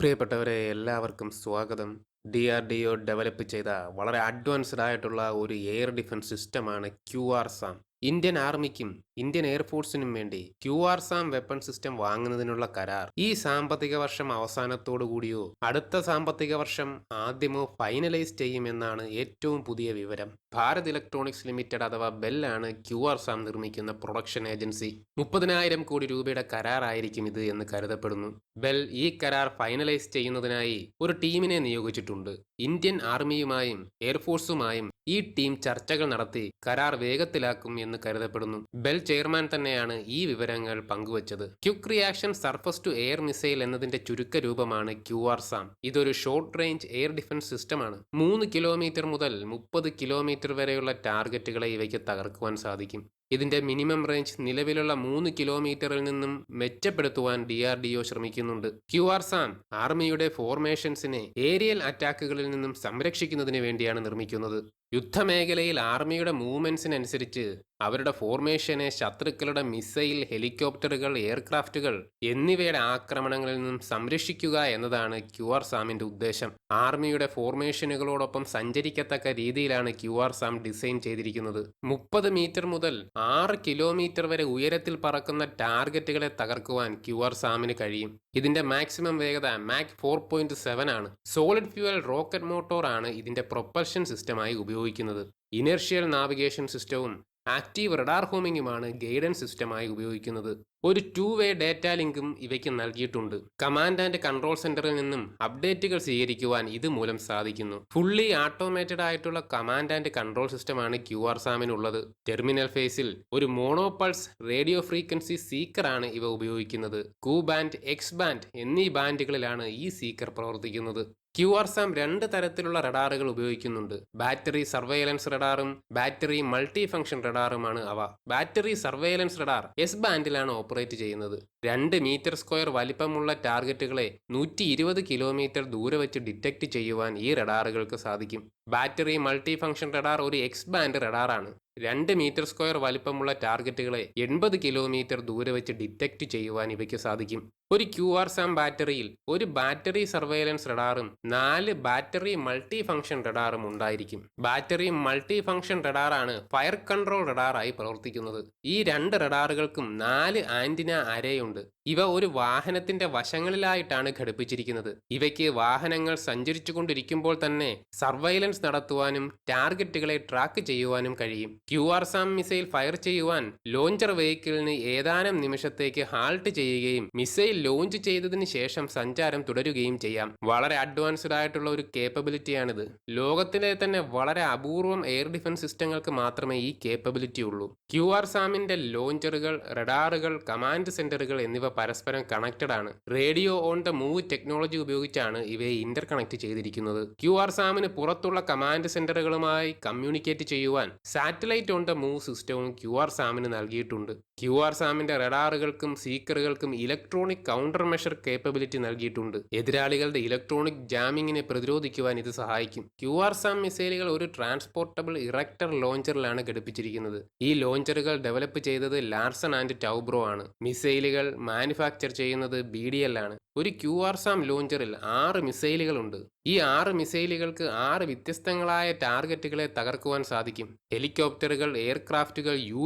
പ്രിയപ്പെട്ടവരെ എല്ലാവർക്കും സ്വാഗതം. D R D O develop ചെയ്ത വളരെ അഡ്വാൻസ്ഡ് ആയിട്ടുള്ള ഒരു എയർ ഡിഫൻസ് സിസ്റ്റമാണ് ക്യു ആർ സാം ഇന്ത്യൻ ആർമിക്കും ഇന്ത്യൻ എയർഫോഴ്സിനും വേണ്ടി Q R SAM weapon system വാങ്ങുന്നതിനുള്ള കരാർ. ഈ സാമ്പത്തിക വർഷം അവസാനത്തോടു കൂടിയോ അടുത്ത സാമ്പത്തിക വർഷം ആദ്യമോ ഫൈനലൈസ് ചെയ്യുമെന്നാണ് ഏറ്റവും പുതിയ വിവരം. ഭാരത് ഇലക്ട്രോണിക്സ് ലിമിറ്റഡ് അഥവാ ബെല്ലാണ് ക്യു ആർ സാം നിർമ്മിക്കുന്ന പ്രൊഡക്ഷൻ ഏജൻസി. മുപ്പതിനായിരം കോടി രൂപയുടെ കരാറായിരിക്കും ഇത് എന്ന് കരുതപ്പെടുന്നു. ബെൽ ഈ കരാർ ഫൈനലൈസ് ചെയ്യുന്നതിനായി ഒരു ടീമിനെ നിയോഗിച്ചിട്ടുണ്ട്. ഇന്ത്യൻ ആർമിയുമായും എയർഫോഴ്സുമായും ഈ ടീം ചർച്ചകൾ നടത്തി കരാർ വേഗത്തിലാക്കും എന്ന് കരുതപ്പെടുന്നു. ബെൽ ചെയർമാൻ തന്നെയാണ് ഈ വിവരങ്ങൾ പങ്കുവച്ചത്. Quick reaction surface to air missile എന്നതിന്റെ ചുരുക്ക രൂപമാണ് ക്യു ആർ സാം. ഇതൊരു ഷോർട്ട് റേഞ്ച് എയർ ഡിഫൻസ് സിസ്റ്റമാണ്. മൂന്ന് കിലോമീറ്റർ മുതൽ മുപ്പത് കിലോമീറ്റർ വരെയുള്ള ടാർഗറ്റുകളെ ഇവയ്ക്ക് തകർക്കുവാൻ സാധിക്കും. ഇതിന്റെ മിനിമം റേഞ്ച് നിലവിലുള്ള മൂന്ന് കിലോമീറ്ററിൽ നിന്നും മെച്ചപ്പെടുത്തുവാൻ ഡി ആർ ഡി ഒ ശ്രമിക്കുന്നുണ്ട്. ക്യു ആർ സാം ആർമിയുടെ ഫോർമേഷൻസിനെ ഏരിയൽ അറ്റാക്കുകളിൽ നിന്നും സംരക്ഷിക്കുന്നതിന് വേണ്ടിയാണ് നിർമ്മിക്കുന്നത്. യുദ്ധമേഖലയിൽ ആർമിയുടെ മൂവ്മെന്റ്സിനനുസരിച്ച് അവരുടെ ഫോർമേഷനെ ശത്രുക്കളുടെ മിസൈൽ ഹെലികോപ്റ്ററുകൾ എയർക്രാഫ്റ്റുകൾ എന്നിവയുടെ ആക്രമണങ്ങളിൽ നിന്നും സംരക്ഷിക്കുക എന്നതാണ് ക്യു ആർ സാമിന്റെ ഉദ്ദേശം. ആർമിയുടെ ഫോർമേഷനുകളോടൊപ്പം സഞ്ചരിക്കത്തക്ക രീതിയിലാണ് ക്യു ആർ സാം ഡിസൈൻ ചെയ്തിരിക്കുന്നത്. മുപ്പത് മീറ്റർ മുതൽ ആറ് കിലോമീറ്റർ വരെ ഉയരത്തിൽ പറക്കുന്ന ടാർഗറ്റുകളെ തകർക്കുവാൻ ക്യു ആർ സാമിന് കഴിയും. ഇതിന്റെ മാക്സിമം വേഗത മാക് ഫോർ പോയിന്റ് സെവൻ ആണ്. സോളിഡ് ഫ്യൂവൽ റോക്കറ്റ് മോട്ടോർ ആണ് ഇതിന്റെ പ്രൊപ്പൽഷൻ സിസ്റ്റമായി ഉപയോഗിക്കുന്നത്. ഇനർഷ്യൽ നാവിഗേഷൻ സിസ്റ്റവും ആക്റ്റീവ് റഡാർ ഹോമിങ്ങുമാണ് ഗൈഡൻസ് സിസ്റ്റമായി ഉപയോഗിക്കുന്നത്. ഒരു ടു വേ ഡാറ്റ ലിങ്കും ഇവയ്ക്ക് നൽകിയിട്ടുണ്ട്. കമാൻഡ് ആൻഡ് കൺട്രോൾ സെന്ററിൽ നിന്നും അപ്ഡേറ്റുകൾ സ്വീകരിക്കുവാൻ ഇത് മൂലം സാധിക്കുന്നു. ഫുള്ളി ഓട്ടോമേറ്റഡ് ആയിട്ടുള്ള കമാൻഡ് ആൻഡ് കൺട്രോൾ സിസ്റ്റമാണ് ക്യു ആർ സാമിനുള്ളത് ടെർമിനൽ ഫേസിൽ ഒരു മോണോപൾസ് റേഡിയോ ഫ്രീക്വൻസി സീക്കർ ആണ് ഇവ ഉപയോഗിക്കുന്നത്. കൂ ബാൻഡ് എക്സ് ബാൻഡ് എന്നീ ബാൻഡുകളിലാണ് ഈ സീക്കർ പ്രവർത്തിക്കുന്നത്. ക്യു ആർ സാം രണ്ട് തരത്തിലുള്ള റഡാറുകൾ ഉപയോഗിക്കുന്നുണ്ട്. ബാറ്ററി സർവൈലൻസ് റഡാറും ബാറ്ററി മൾട്ടി ഫംഗ്ഷൻ റഡാറുമാണ് അവ. ബാറ്ററി സർവൈലൻസ് റഡാർ എസ് ബാൻഡിലാണ് ഓപ്പറേറ്റ് ചെയ്യുന്നത്. രണ്ട് മീറ്റർ സ്ക്വയർ വലിപ്പമുള്ള ടാർഗറ്റുകളെ നൂറ്റി ഇരുപത് കിലോമീറ്റർ ദൂരെ വെച്ച് ഡിറ്റക്ട് ചെയ്യുവാൻ ഈ റഡാറുകൾക്ക് സാധിക്കും. ബാറ്ററി മൾട്ടി ഫംഗ്ഷൻ റഡാർ ഒരു എക്സ് ബാൻഡ് റഡാറാണ് രണ്ട് മീറ്റർ സ്ക്വയർ വലിപ്പമുള്ള ടാർഗറ്റുകളെ എൺപത് കിലോമീറ്റർ ദൂരെ വെച്ച് ഡിറ്റക്ട് ചെയ്യുവാൻ ഇവയ്ക്ക് സാധിക്കും. ഒരു ക്യു ആർ സാം ബാറ്ററിയിൽ ഒരു ബാറ്ററി സർവൈലൻസ് റഡാറും നാല് ബാറ്ററി മൾട്ടി ഫംഗ്ഷൻ റഡാറും ഉണ്ടായിരിക്കും. ബാറ്ററി മൾട്ടി ഫംഗ്ഷൻ റഡാറാണ് ഫയർ കൺട്രോൾ റഡാറായി പ്രവർത്തിക്കുന്നത്. ഈ രണ്ട് റഡാറുകൾക്കും നാല് ആന്റിന അരയുണ്ട്. ഇവ ഒരു വാഹനത്തിന്റെ വശങ്ങളിലായിട്ടാണ് ഘടിപ്പിച്ചിരിക്കുന്നത്. ഇവയ്ക്ക് വാഹനങ്ങൾ സഞ്ചരിച്ചുകൊണ്ടിരിക്കുമ്പോൾ തന്നെ സർവൈലൻസ് നടത്തുവാനും ടാർഗറ്റുകളെ ട്രാക്ക് ചെയ്യുവാനും കഴിയും. Q R SAM missile fire ചെയ്യുവാൻ ലോഞ്ചർ വെഹിക്കിളിന് ഏതാനും നിമിഷത്തേക്ക് ഹാൾട്ട് ചെയ്യുകയും മിസൈൽ ലോഞ്ച് ചെയ്തതിന് ശേഷം സഞ്ചാരം തുടരുകയും ചെയ്യാം. വളരെ അഡ്വാൻസ്ഡ് ആയിട്ടുള്ള ഒരു കേപ്പബിലിറ്റിയാണിത് ലോകത്തിലെ തന്നെ വളരെ അപൂർവം എയർ ഡിഫൻസ് സിസ്റ്റങ്ങൾക്ക് മാത്രമേ ഈ കേപ്പബിലിറ്റി ഉള്ളൂ. ക്യു ആർ സാമിന്റെ ലോഞ്ചറുകൾ റഡാറുകൾ കമാൻഡ് സെന്ററുകൾ എന്നിവ പരസ്പരം കണക്റ്റഡ് ആണ്. Radio on the move technology ഉപയോഗിച്ചാണ് ഇവയെ ഇന്റർ കണക്ട് ചെയ്തിരിക്കുന്നത്. ക്യു ആർ സാമിന് പുറത്തുള്ള കമാൻഡ് സെന്ററുകളുമായി കമ്മ്യൂണിക്കേറ്റ് ചെയ്യുവാൻ സാറ്റലൈറ്റ് ഉണ്ട് മൂവ് സിസ്റ്റവും ക്യു ആർ സാമിന് നൽകിയിട്ടുണ്ട്. ക്യു ആർ സാമിന്റെ റഡാറുകൾക്കും സീക്കറുകൾക്കും ഇലക്ട്രോണിക് കൗണ്ടർ മെഷർ കേപ്പബിലിറ്റി നൽകിയിട്ടുണ്ട്. എതിരാളികളുടെ ഇലക്ട്രോണിക് ജാമിങ്ങിനെ പ്രതിരോധിക്കുവാൻ ഇത് സഹായിക്കും. ക്യു ആർ സാം മിസൈലുകൾ ഒരു ട്രാൻസ്പോർട്ടബിൾ ഇറക്ടർ ലോഞ്ചറിലാണ് ഘടിപ്പിച്ചിരിക്കുന്നത്. ഈ ലോഞ്ചറുകൾ ഡെവലപ്പ് ചെയ്തത് ലാർസൺ ആൻഡ് ടൗബ്രോ ആണ്. മിസൈലുകൾ മാനുഫാക്ചർ ചെയ്യുന്നത് ബി ഡി എൽ ആണ്. ഒരു ക്യു ആർ സാം ലോഞ്ചറിൽ ആറ് മിസൈലുകളുണ്ട്. ഈ ആറ് മിസൈലുകൾക്ക് ആറ് വ്യത്യസ്തങ്ങളായ ടാർഗറ്റുകളെ തകർക്കുവാൻ സാധിക്കും. ഹെലികോപ്റ്ററുകൾ എയർക്രാഫ്റ്റുകൾ യു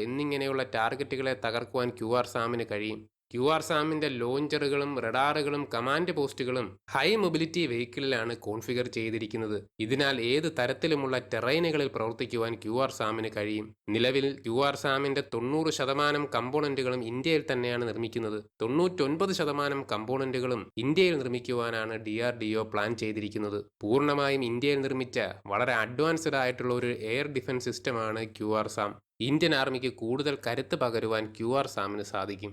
എന്നിങ്ങനെയുള്ള ടാർഗറ്റുകളെ തകർക്കുവാൻ ക്യു ആർ സാമിന് കഴിയും. ക്യു ആർ സാമിന്റെ ലോഞ്ചറുകളും റഡാറുകളും കമാൻഡ് പോസ്റ്റുകളും ഹൈ മൊബിലിറ്റി വെഹിക്കിളിലാണ് കോൺഫിഗർ ചെയ്തിരിക്കുന്നത്. ഇതിനാൽ ഏത് തരത്തിലുമുള്ള ടെറൈനുകളിൽ പ്രവർത്തിക്കുവാൻ ക്യു ആർ സാമിന് കഴിയും? നിലവിൽ ക്യു ആർ സാമിന്റെ തൊണ്ണൂറ് ശതമാനം കമ്പോണന്റുകളും ഇന്ത്യയിൽ തന്നെയാണ് നിർമ്മിക്കുന്നത്. തൊണ്ണൂറ്റൊൻപത് ശതമാനം കമ്പോണന്റുകളും ഇന്ത്യയിൽ നിർമ്മിക്കുവാനാണ് D R D O plan ചെയ്തിരിക്കുന്നത്. പൂർണമായും ഇന്ത്യയിൽ നിർമ്മിച്ച വളരെ അഡ്വാൻസ്ഡ് ആയിട്ടുള്ള ഒരു എയർ ഡിഫൻസ് സിസ്റ്റമാണ് ക്യു ആർ സാം. ഇന്ത്യൻ ആർമിക്ക് കൂടുതൽ കരുത്ത് പകരുവാൻ ക്യു ആർ സാമിന് സാധിക്കും.